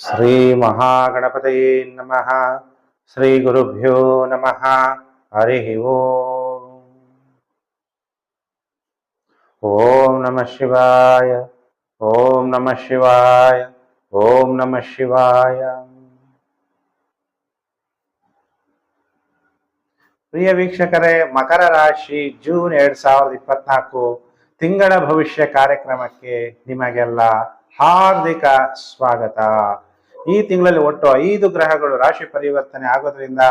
ಶ್ರೀ ಮಹಾಗಣಪತಯೇ ನಮಃ. ಶ್ರೀ ಗುರುಭ್ಯೋ ನಮಃ. ಹರಿ ಓಂ. ಓಂ ನಮಃ ಶಿವಾಯ. ಓಂ ನಮಃ ಶಿವಾಯ. ಓಂ ನಮಃ ಶಿವಾಯ. ಪ್ರಿಯ ವೀಕ್ಷಕರೇ, ಮಕರ ರಾಶಿ ಜೂನ್ ಎರಡ್ ಸಾವಿರದ ಇಪ್ಪತ್ನಾಲ್ಕು ತಿಂಗಳ ಭವಿಷ್ಯ ಕಾರ್ಯಕ್ರಮಕ್ಕೆ ನಿಮಗೆಲ್ಲ ಹಾರ್ದಿಕ ಸ್ವಾಗತ. ಈ ತಿಂಗಳಲ್ಲಿ ಒಟ್ಟು ಐದು ಗ್ರಹಗಳು ರಾಶಿ ಪರಿವರ್ತನೆ ಆಗೋದ್ರಿಂದ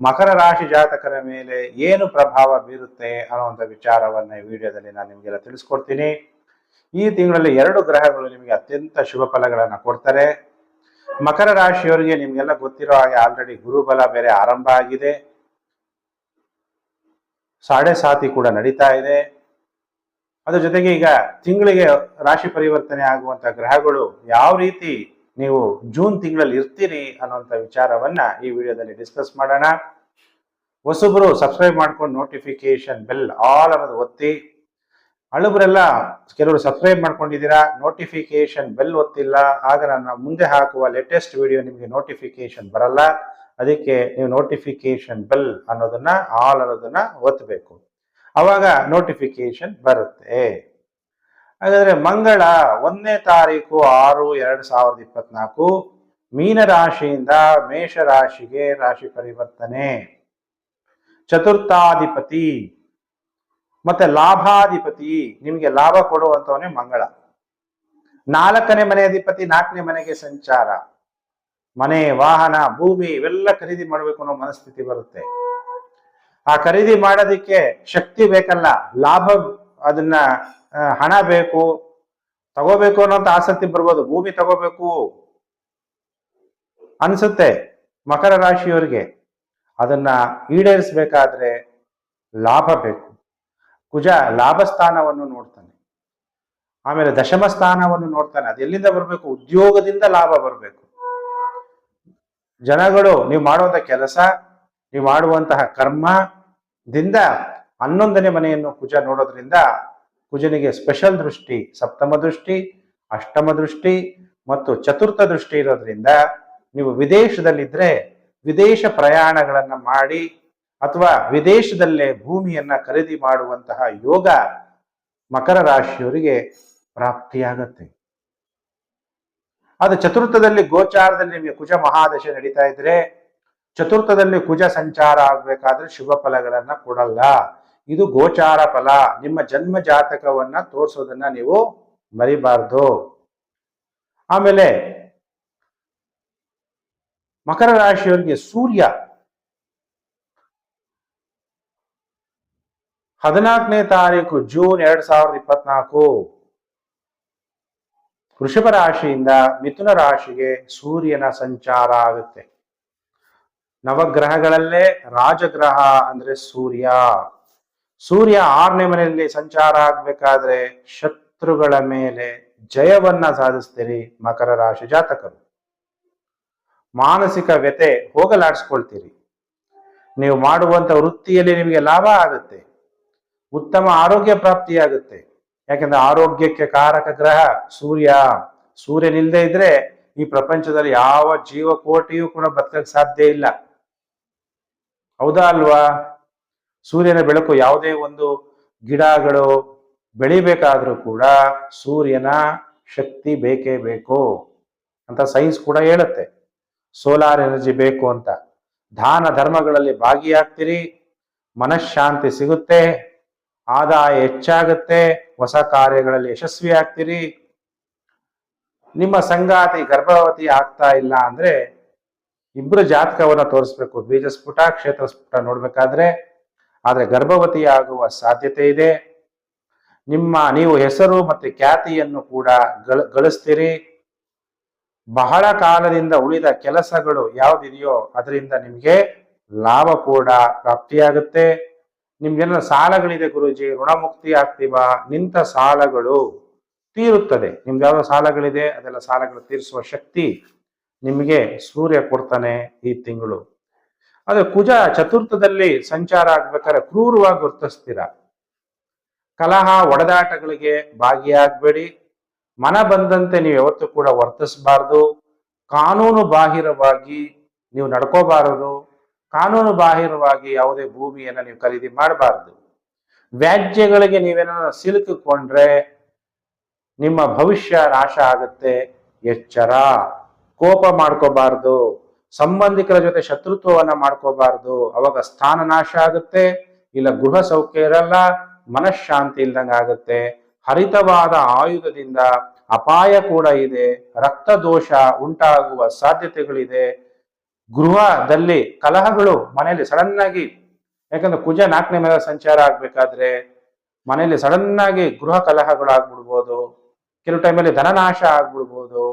ಮಕರ ರಾಶಿ ಜಾತಕರ ಮೇಲೆ ಏನು ಪ್ರಭಾವ ಬೀರುತ್ತೆ ಅನ್ನುವಂಥ ವಿಚಾರವನ್ನ ವಿಡಿಯೋದಲ್ಲಿ ನಾನು ನಿಮಗೆಲ್ಲ ತಿಳಿಸ್ಕೊಡ್ತೀನಿ. ಈ ತಿಂಗಳಲ್ಲಿ ಎರಡು ಗ್ರಹಗಳು ನಿಮಗೆ ಅತ್ಯಂತ ಶುಭ ಫಲಗಳನ್ನು ಕೊಡ್ತಾರೆ. ಮಕರ ರಾಶಿಯವರಿಗೆ ನಿಮಗೆಲ್ಲ ಗೊತ್ತಿರೋ ಹಾಗೆ ಆಲ್ರೆಡಿ ಗುರುಬಲ ಬೇರೆ ಆರಂಭ ಆಗಿದೆ. ಸಾಡೆ ಸಾತಿ ಕೂಡ ನಡೀತಾ ಇದೆ. ಅದ್ರ ಜೊತೆಗೆ ಈಗ ತಿಂಗಳಿಗೆ ರಾಶಿ ಪರಿವರ್ತನೆ ಆಗುವಂತ ಗ್ರಹಗಳು ಯಾವ ರೀತಿ ನೀವು ಜೂನ್ ತಿಂಗಳಲ್ಲಿ ಇರ್ತೀರಿ ಅನ್ನುವಂಥ ವಿಚಾರವನ್ನ ಈ ವಿಡಿಯೋದಲ್ಲಿ ಡಿಸ್ಕಸ್ ಮಾಡೋಣ. ಹೊಸಬ್ರು ಸಬ್ಸ್ಕ್ರೈಬ್ ಮಾಡ್ಕೊಂಡು ನೋಟಿಫಿಕೇಶನ್ ಬೆಲ್ ಆಲ್ ಅನ್ನೋದು ಒತ್ತಿ. ಹಳಬರೆಲ್ಲ ಕೆಲವರು ಸಬ್ಸ್ಕ್ರೈಬ್ ಮಾಡ್ಕೊಂಡಿದ್ದೀರಾ ನೋಟಿಫಿಕೇಶನ್ ಬೆಲ್ ಒತ್ತಿಲ್ಲ, ಆಗ ನಾನು ಮುಂದೆ ಹಾಕುವ ಲೇಟೆಸ್ಟ್ ವಿಡಿಯೋ ನಿಮಗೆ ನೋಟಿಫಿಕೇಶನ್ ಬರಲ್ಲ. ಅದಕ್ಕೆ ನೀವು ನೋಟಿಫಿಕೇಶನ್ ಬೆಲ್ ಅನ್ನೋದನ್ನ ಆಲ್ ಅನ್ನೋದನ್ನ ಒತ್ತಬೇಕು ಅವಾಗ ನೋಟಿಫಿಕೇಶನ್ ಬರುತ್ತೆ. ಹಾಗಾದ್ರೆ ಮಂಗಳ ಒಂದನೇ ತಾರೀಕು ಆರು ಎರಡು ಸಾವಿರದ ಇಪ್ಪತ್ನಾಲ್ಕು ಮೇಷ ರಾಶಿಗೆ ರಾಶಿ ಪರಿವರ್ತನೆ. ಚತುರ್ಥಾಧಿಪತಿ. ಮತ್ತೆ ಲಾಭಾಧಿಪತಿ, ನಿಮಗೆ ಲಾಭ ಕೊಡುವಂತವನೇ ಮಂಗಳ. ನಾಲ್ಕನೇ ಮನೆ ಅಧಿಪತಿ, ನಾಲ್ಕನೇ ಮನೆಗೆ ಸಂಚಾರ. ಮನೆ, ವಾಹನ, ಭೂಮಿ, ಇವೆಲ್ಲ ಖರೀದಿ ಮಾಡಬೇಕು ಅನ್ನೋ ಮನಸ್ಥಿತಿ ಬರುತ್ತೆ. ಆ ಖರೀದಿ ಮಾಡೋದಿಕ್ಕೆ ಶಕ್ತಿ ಬೇಕಲ್ಲ, ಲಾಭ ಅದನ್ನ ಹಣ ಬೇಕು, ತಗೋಬೇಕು ಅನ್ನೋಂತ ಆಸಕ್ತಿ ಬರ್ಬೋದು. ಭೂಮಿ ತಗೋಬೇಕು ಅನ್ಸುತ್ತೆ ಮಕರ ರಾಶಿಯವರಿಗೆ. ಅದನ್ನ ಈಡೇರಿಸಬೇಕಾದ್ರೆ ಲಾಭ ಬೇಕು. ಕುಜ ಲಾಭ ಸ್ಥಾನವನ್ನು ನೋಡ್ತಾನೆ. ಆಮೇಲೆ ದಶಮ ಸ್ಥಾನವನ್ನು ನೋಡ್ತಾನೆ. ಅದು ಎಲ್ಲಿಂದ ಬರಬೇಕು? ಉದ್ಯೋಗದಿಂದ ಲಾಭ ಬರಬೇಕು. ಜನಗಳು, ನೀವು ಮಾಡುವಂತ ಕೆಲಸ, ನೀವು ಮಾಡುವಂತಹ ಕರ್ಮದಿಂದ ಹನ್ನೊಂದನೇ ಮನೆಯನ್ನು ಕುಜ ನೋಡೋದ್ರಿಂದ ಕುಜನಿಗೆ ಸ್ಪೆಷಲ್ ದೃಷ್ಟಿ, ಸಪ್ತಮ ದೃಷ್ಟಿ, ಅಷ್ಟಮ ದೃಷ್ಟಿ ಮತ್ತು ಚತುರ್ಥ ದೃಷ್ಟಿ ಇರೋದ್ರಿಂದ ನೀವು ವಿದೇಶದಲ್ಲಿದ್ರೆ ವಿದೇಶ ಪ್ರಯಾಣಗಳನ್ನ ಮಾಡಿ ಅಥವಾ ವಿದೇಶದಲ್ಲೇ ಭೂಮಿಯನ್ನ ಖರೀದಿ ಮಾಡುವಂತಹ ಯೋಗ ಮಕರ ರಾಶಿಯವರಿಗೆ ಪ್ರಾಪ್ತಿಯಾಗತ್ತೆ. ಅದು ಚತುರ್ಥದಲ್ಲಿ ಗೋಚಾರದಲ್ಲಿ ನಿಮಗೆ ಕುಜ ಮಹಾದಶೆ ನಡೀತಾ ಇದ್ರೆ, ಚತುರ್ಥದಲ್ಲಿ ಕುಜ ಸಂಚಾರ ಆಗ್ಬೇಕಾದ್ರೆ ಶುಭ ಫಲಗಳನ್ನ ಕೊಡಲ್ಲ. ಇದು ಗೋಚಾರ ಫಲ. ನಿಮ್ಮ ಜನ್ಮ ಜಾತಕವನ್ನ ತೋರಿಸೋದನ್ನ ನೀವು ಮರಿಬಾರ್ದು. ಆಮೇಲೆ ಮಕರ ರಾಶಿಯವರಿಗೆ ಸೂರ್ಯ ಹದಿನಾಲ್ಕನೇ ತಾರೀಕು ಜೂನ್ ಎರಡ್ ಸಾವಿರದ ಇಪ್ಪತ್ನಾಲ್ಕು. ವೃಷಭ ರಾಶಿಯಿಂದ ಮಿಥುನ ರಾಶಿಗೆ ಸೂರ್ಯನ ಸಂಚಾರ ಆಗುತ್ತೆ. ನವಗ್ರಹಗಳಲ್ಲೇ ರಾಜಗ್ರಹ ಅಂದ್ರೆ ಸೂರ್ಯ. ಸೂರ್ಯ ಆರನೇ ಮನೆಯಲ್ಲಿ ಸಂಚಾರ ಆಗ್ಬೇಕಾದ್ರೆ ಶತ್ರುಗಳ ಮೇಲೆ ಜಯವನ್ನ ಸಾಧಿಸ್ತೀರಿ ಮಕರ ರಾಶಿ ಜಾತಕರು. ಮಾನಸಿಕ ವ್ಯತೆ ಹೋಗಲಾಡಿಸ್ಕೊಳ್ತೀರಿ. ನೀವು ಮಾಡುವಂತ ವೃತ್ತಿಯಲ್ಲಿ ನಿಮಗೆ ಲಾಭ ಆಗುತ್ತೆ. ಉತ್ತಮ ಆರೋಗ್ಯ ಪ್ರಾಪ್ತಿಯಾಗುತ್ತೆ. ಯಾಕೆಂದ್ರೆ ಆರೋಗ್ಯಕ್ಕೆ ಕಾರಕ ಗ್ರಹ ಸೂರ್ಯ. ಸೂರ್ಯನಿಲ್ಲದೆ ಇದ್ರೆ ಈ ಪ್ರಪಂಚದಲ್ಲಿ ಯಾವ ಜೀವಕೋಟಿಯೂ ಕೂಡ ಬದುಕಕ್ಕೆ ಸಾಧ್ಯ ಇಲ್ಲ. ಹೌದಾ ಅಲ್ವಾ? ಸೂರ್ಯನ ಬೆಳಕು ಯಾವುದೇ ಒಂದು ಗಿಡಗಳು ಬೆಳಿಬೇಕಾದ್ರೂ ಕೂಡ ಸೂರ್ಯನ ಶಕ್ತಿ ಬೇಕೇ ಬೇಕು ಅಂತ ಸೈನ್ಸ್ ಕೂಡ ಹೇಳುತ್ತೆ. ಸೋಲಾರ್ ಎನರ್ಜಿ ಬೇಕು ಅಂತ. ದಾನ ಧರ್ಮಗಳಲ್ಲಿ ಭಾಗಿಯಾಗ್ತೀರಿ. ಮನಃಶಾಂತಿ ಸಿಗುತ್ತೆ. ಆದಾಯ ಹೆಚ್ಚಾಗುತ್ತೆ. ಹೊಸ ಕಾರ್ಯಗಳಲ್ಲಿ ಯಶಸ್ವಿ ಆಗ್ತೀರಿ. ನಿಮ್ಮ ಸಂಗಾತಿ ಗರ್ಭವತಿ ಆಗ್ತಾ ಇಲ್ಲ ಅಂದ್ರೆ ಇಬ್ರು ಜಾತಕವನ್ನ ತೋರಿಸ್ಬೇಕು. ಬೀಜ ಸ್ಫುಟ ಕ್ಷೇತ್ರ ಸ್ಫುಟ ನೋಡ್ಬೇಕಾದ್ರೆ ಆದ್ರೆ ಗರ್ಭವತಿಯಾಗುವ ಸಾಧ್ಯತೆ ಇದೆ. ನಿಮ್ಮ ನೀವು ಹೆಸರು ಮತ್ತು ಖ್ಯಾತಿಯನ್ನು ಕೂಡ ಗಳ, ಗಳಿಸ್ತೀರಿ. ಬಹಳ ಕಾಲದಿಂದ ಉಳಿದ ಕೆಲಸಗಳು ಯಾವುದಿದೆಯೋ ಅದರಿಂದ ನಿಮಗೆ ಲಾಭ ಕೂಡ ಪ್ರಾಪ್ತಿಯಾಗುತ್ತೆ. ನಿಮ್ಗೆಲ್ಲ ಸಾಲಗಳಿದೆ ಗುರುಜಿ, ಋಣಮುಕ್ತಿ ಆಗ್ತೀವಾ? ನಿಂತ ಸಾಲಗಳು ತೀರುತ್ತದೆ. ನಿಮ್ಗೆ ಯಾವ್ದೋ ಸಾಲಗಳಿದೆ, ಅದೆಲ್ಲ ಸಾಲಗಳು ತೀರಿಸುವ ಶಕ್ತಿ ನಿಮಗೆ ಸೂರ್ಯ ಕೊಡ್ತಾನೆ ಈ ತಿಂಗಳು. ಆದ್ರೆ ಕುಜ ಚತುರ್ಥದಲ್ಲಿ ಸಂಚಾರ ಆಗ್ಬೇಕಾದ್ರೆ ಕ್ರೂರವಾಗಿ ವರ್ತಿಸ್ತೀರ ಕಲಹ, ಒಡೆದಾಟಗಳಿಗೆ ಭಾಗಿಯಾಗಬೇಡಿ. ಮನ ಬಂದಂತೆ ನೀವು ಯಾವತ್ತೂ ಕೂಡ ವರ್ತಿಸಬಾರ್ದು. ಕಾನೂನು ಬಾಹಿರವಾಗಿ ನೀವು ನಡ್ಕೋಬಾರದು. ಕಾನೂನು ಬಾಹಿರವಾಗಿ ಯಾವುದೇ ಭೂಮಿಯನ್ನು ನೀವು ಖರೀದಿ ಮಾಡಬಾರ್ದು. ವ್ಯಾಜ್ಯಗಳಿಗೆ ನೀವೇನೋ ಸಿಲುಕಿಕೊಂಡ್ರೆ ನಿಮ್ಮ ಭವಿಷ್ಯ ನಾಶ ಆಗುತ್ತೆ. ಎಚ್ಚರ. ಕೋಪ ಮಾಡ್ಕೋಬಾರ್ದು. ಸಂಬಂಧಿಕರ ಜೊತೆ ಶತ್ರುತ್ವವನ್ನ ಮಾಡ್ಕೋಬಾರ್ದು. ಅವಾಗ ಸ್ಥಾನ ನಾಶ ಆಗುತ್ತೆ. ಇಲ್ಲ ಗೃಹ ಸೌಖ್ಯ ಇರಲ್ಲ ಮನಃಶಾಂತಿ ಇಲ್ದಂಗ ಆಗುತ್ತೆ. ಹರಿತವಾದ ಆಯುಧದಿಂದ ಅಪಾಯ ಕೂಡ ಇದೆ. ರಕ್ತ ದೋಷ ಉಂಟಾಗುವ ಸಾಧ್ಯತೆಗಳಿದೆ. ಗೃಹದಲ್ಲಿ ಕಲಹಗಳು ಮನೆಯಲ್ಲಿ ಸಡನ್ ಆಗಿ ಯಾಕಂದ್ರೆ ಕುಜ ನಾಲ್ಕನೇ ಮೇಲೆ ಸಂಚಾರ ಆಗ್ಬೇಕಾದ್ರೆ ಮನೆಯಲ್ಲಿ ಸಡನ್ ಆಗಿ ಗೃಹ ಕಲಹಗಳು ಆಗ್ಬಿಡ್ಬೋದು ಕೆಲವು ಟೈಮಲ್ಲಿ ಧನನಾಶ ಆಗ್ಬಿಡ್ಬೋದು.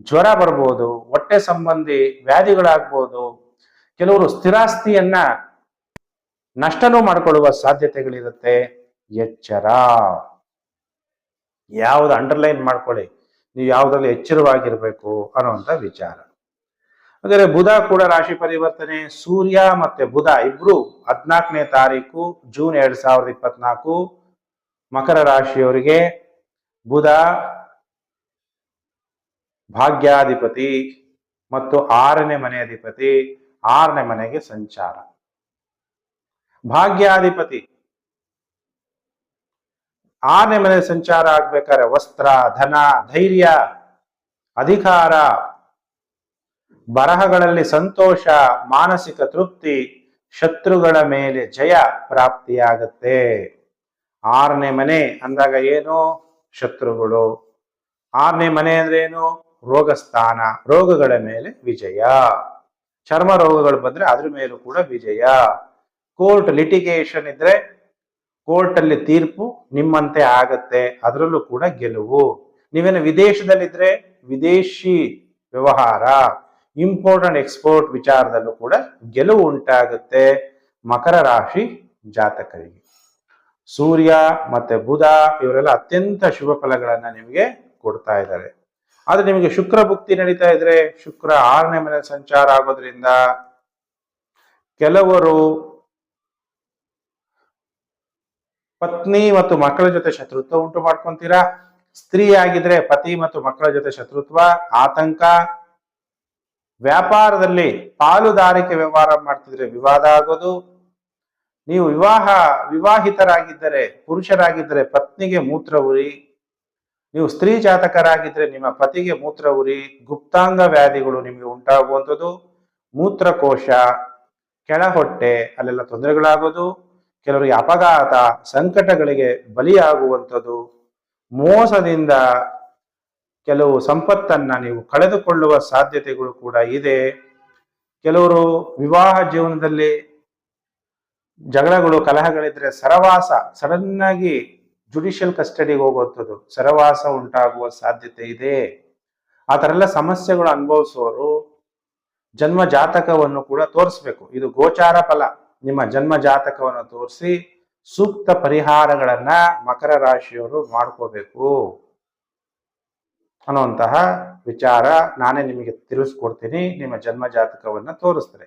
ಜ್ವರ ಬರ್ಬೋದು, ಹೊಟ್ಟೆ ಸಂಬಂಧಿ ವ್ಯಾಧಿಗಳಾಗ್ಬೋದು, ಕೆಲವರು ಸ್ಥಿರಾಸ್ತಿಯನ್ನ ನಷ್ಟನೂ ಮಾಡಿಕೊಳ್ಳುವ ಸಾಧ್ಯತೆಗಳಿರುತ್ತೆ. ಎಚ್ಚರ. ಯಾವ್ದು ಅಂಡರ್ಲೈನ್ ಮಾಡ್ಕೊಳ್ಳಿ. ನೀವು ಯಾವುದ್ರಲ್ಲಿ ಎಚ್ಚರವಾಗಿರ್ಬೇಕು ಅನ್ನುವಂಥ ವಿಚಾರ. ಹಾಗಾದ್ರೆ ಬುಧ ಕೂಡ ರಾಶಿ ಪರಿವರ್ತನೆ, ಸೂರ್ಯ ಮತ್ತೆ ಬುಧ ಇಬ್ರು ಹದ್ನಾಲ್ಕನೇ ತಾರೀಕು, ಜೂನ್ ಎರಡ್ ಸಾವಿರದ ಇಪ್ಪತ್ನಾಲ್ಕು, ಮಕರ ರಾಶಿಯವರಿಗೆ ಬುಧ ಭಾಗ್ಯಾಧಿಪತಿ ಮತ್ತು ಆರನೇ ಮನೆ ಅಧಿಪತಿ, ಆರನೇ ಮನೆಗೆ ಸಂಚಾರ. ಭಾಗ್ಯಾಧಿಪತಿ. ಆರನೇ ಮನೆ ಸಂಚಾರ ಆಗ್ಬೇಕಾದ್ರೆ ವಸ್ತ್ರ, ಧನ, ಧೈರ್ಯ, ಅಧಿಕಾರ, ಬರಹಗಳಲ್ಲಿ ಸಂತೋಷ, ಮಾನಸಿಕ ತೃಪ್ತಿ, ಶತ್ರುಗಳ ಮೇಲೆ ಜಯ ಪ್ರಾಪ್ತಿಯಾಗತ್ತೆ. ಆರನೇ ಮನೆ ಅಂದಾಗ ಏನು? ಶತ್ರುಗಳು. ಆರನೇ ಮನೆ ಅಂದ್ರೆ ಏನು? ರೋಗಸ್ಥಾನ, ರೋಗಗಳ ಮೇಲೆ ವಿಜಯ. ಚರ್ಮ ರೋಗಗಳು ಬಂದ್ರೆ ಅದ್ರ ಮೇಲೂ ಕೂಡ ವಿಜಯ. ಕೋರ್ಟ್ ಲಿಟಿಗೇಷನ್ ಇದ್ರೆ ಕೋರ್ಟ್ ಅಲ್ಲಿ ತೀರ್ಪು ನಿಮ್ಮಂತೆ ಆಗತ್ತೆ, ಅದರಲ್ಲೂ ಕೂಡ ಗೆಲುವು. ನೀವೇನು ವಿದೇಶದಲ್ಲಿದ್ರೆ ವಿದೇಶಿ ವ್ಯವಹಾರ ಇಂಪೋರ್ಟ್ ಅಂಡ್ ಎಕ್ಸ್ಪೋರ್ಟ್ ವಿಚಾರದಲ್ಲೂ ಕೂಡ ಗೆಲುವು ಉಂಟಾಗುತ್ತೆ ಮಕರ ರಾಶಿ ಜಾತಕರಿಗೆ. ಸೂರ್ಯ ಮತ್ತೆ ಬುಧ ಇವರೆಲ್ಲ ಅತ್ಯಂತ ಶುಭ ಫಲಗಳನ್ನ ನಿಮಗೆ ಕೊಡ್ತಾ ಇದ್ದಾರೆ. ಆದ್ರೆ ನಿಮಗೆ ಶುಕ್ರ ಭುಕ್ತಿ ನಡೀತಾ ಇದ್ರೆ ಶುಕ್ರ ಆರನೇ ಮನೆ ಸಂಚಾರ ಆಗೋದ್ರಿಂದ ಕೆಲವರು ಪತ್ನಿ ಮತ್ತು ಮಕ್ಕಳ ಜೊತೆ ಶತ್ರುತ್ವ ಉಂಟು ಮಾಡ್ಕೊಂತೀರಾ? ಸ್ತ್ರೀ ಆಗಿದ್ರೆ ಪತಿ ಮತ್ತು ಮಕ್ಕಳ ಜೊತೆ ಶತ್ರುತ್ವ, ಆತಂಕ. ವ್ಯಾಪಾರದಲ್ಲಿ ಪಾಲುದಾರಿಕೆ ವ್ಯವಹಾರ ಮಾಡ್ತಿದ್ರೆ ವಿವಾದ ಆಗೋದು. ನೀವು ವಿವಾಹ, ವಿವಾಹಿತರಾಗಿದ್ದರೆ, ಪುರುಷರಾಗಿದ್ದರೆ ಪತ್ನಿಗೆ ಮೂತ್ರ ಉರಿ ನೀವು ಸ್ತ್ರೀ ಜಾತಕರಾಗಿದ್ರೆ ನಿಮ್ಮ ಪತಿಗೆ ಮೂತ್ರ ಉರಿ, ಗುಪ್ತಾಂಗ ವ್ಯಾಧಿಗಳು ನಿಮಗೆ ಉಂಟಾಗುವಂಥದ್ದು. ಮೂತ್ರಕೋಶ ಕೆಳಹೊಟ್ಟೆ, ಅಲ್ಲೆಲ್ಲ ತೊಂದರೆಗಳಾಗೋದು. ಕೆಲವರಿಗೆ ಅಪಘಾತ, ಸಂಕಟಗಳಿಗೆ ಬಲಿಯಾಗುವಂಥದ್ದು. ಮೋಸದಿಂದ ಕೆಲವು ಸಂಪತ್ತನ್ನ ನೀವು ಕಳೆದುಕೊಳ್ಳುವ ಸಾಧ್ಯತೆಗಳು ಕೂಡ ಇದೆ. ಕೆಲವರು ವಿವಾಹ ಜೀವನದಲ್ಲಿ ಜಗಳಗಳು, ಕಲಹಗಳಿದ್ರೆ ಸರವಾಸ, ಸಡನ್ನಾಗಿ ಜುಡಿಷಿಯಲ್ ಕಸ್ಟಡಿಗೆ ಹೋಗುವಂಥದ್ದು, ಸರವಾಸ ಉಂಟಾಗುವ ಸಾಧ್ಯತೆ ಇದೆ. ಆ ಥರ ಎಲ್ಲ ಸಮಸ್ಯೆಗಳು ಅನುಭವಿಸುವವರು ಜನ್ಮ ಜಾತಕವನ್ನು ಕೂಡ ತೋರಿಸ್ಬೇಕು. ಇದು ಗೋಚಾರ ಫಲ. ನಿಮ್ಮ ಜನ್ಮ ಜಾತಕವನ್ನು ತೋರಿಸಿ ಸೂಕ್ತ ಪರಿಹಾರಗಳನ್ನ ಮಕರ ರಾಶಿಯವರು ಮಾಡ್ಕೋಬೇಕು ಅನ್ನುವಂತಹ ವಿಚಾರ ನಾನೇ ನಿಮಗೆ ತಿಳಿಸ್ಕೊಡ್ತೀನಿ. ನಿಮ್ಮ ಜನ್ಮ ಜಾತಕವನ್ನ ತೋರಿಸ್ತಾರೆ.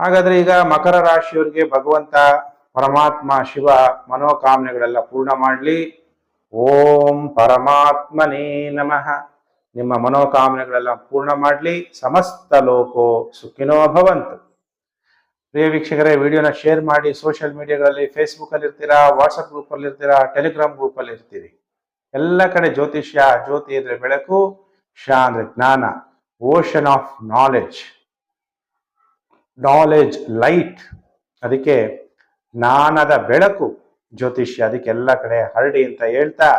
ಹಾಗಾದ್ರೆ ಈಗ ಮಕರ ರಾಶಿಯವರಿಗೆ ಭಗವಂತ ಪರಮಾತ್ಮ ಶಿವ ಮನೋಕಾಮನೆಗಳೆಲ್ಲ ಪೂರ್ಣ ಮಾಡಲಿ. ಓಂ ಪರಮಾತ್ಮನೇ ನಮಃ. ನಿಮ್ಮ ಮನೋಕಾಮನೆಗಳೆಲ್ಲ ಪೂರ್ಣ ಮಾಡಲಿ. ಸಮಸ್ತ ಲೋಕೋ ಸುಖಿನೋ ಭವಂತು. ಪ್ರಿಯ ವೀಕ್ಷಕರೇ, ವಿಡಿಯೋನ ಶೇರ್ ಮಾಡಿ. ಸೋಷಿಯಲ್ ಮೀಡಿಯಾಗಳಲ್ಲಿ ಫೇಸ್ಬುಕ್ ಅಲ್ಲಿ ಇರ್ತೀರಾ ವಾಟ್ಸಪ್ ಗ್ರೂಪ್ ಅಲ್ಲಿ ಇರ್ತೀರಾ ಟೆಲಿಗ್ರಾಮ್ ಗ್ರೂಪ್ ಅಲ್ಲಿ ಇರ್ತೀರಿ ಎಲ್ಲ ಕಡೆ ಜ್ಯೋತಿಷ್ಯ, ಜ್ಯೋತಿ ಅಂದರೆ ಬೆಳಕು ಶಾ ಅಂದ್ರೆ ಜ್ಞಾನ. Ocean of knowledge. Knowledge light. ಅದಕ್ಕೆ ಜ್ಞಾನದ ಬೆಳಕು. ಜ್ಯೋತಿಷ್ಯ ಅದಕ್ಕೆ ಎಲ್ಲ ಕಡೆ ಹರಡಿ ಅಂತ ಹೇಳ್ತಾ,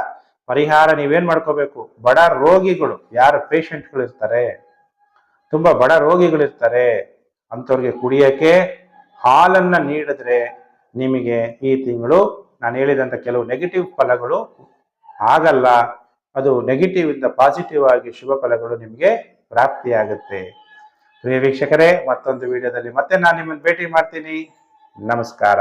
ಪರಿಹಾರ ನೀವೇನ್ ಮಾಡ್ಕೋಬೇಕು? ಬಡ ರೋಗಿಗಳು, ಯಾರು ಪೇಷಂಟ್ಗಳು ಇರ್ತಾರೆ ತುಂಬಾ ಬಡ ರೋಗಿಗಳಿರ್ತಾರೆ. ಅಂಥವ್ರಿಗೆ ಕುಡಿಯಕ್ಕೆ ಹಾಲನ್ನ ನೀಡಿದ್ರೆ ನಿಮಗೆ ಈ ತಿಂಗಳು ನಾನು ಹೇಳಿದಂತ ಕೆಲವು ನೆಗೆಟಿವ್ ಫಲಗಳು ಆಗಲ್ಲ. ಅದು ನೆಗೆಟಿವ್ ಇಂದ ಪಾಸಿಟಿವ್ ಆಗಿ ಶುಭ ಫಲಗಳು ನಿಮಗೆ ಪ್ರಾಪ್ತಿಯಾಗುತ್ತೆ. ಪ್ರಿಯ ವೀಕ್ಷಕರೇ, ಮತ್ತೊಂದು ವಿಡಿಯೋದಲ್ಲಿ ಮತ್ತೆ ನಾನು ನಿಮ್ಮನ್ನು ಭೇಟಿ ಮಾಡ್ತೀನಿ. ನಮಸ್ಕಾರ.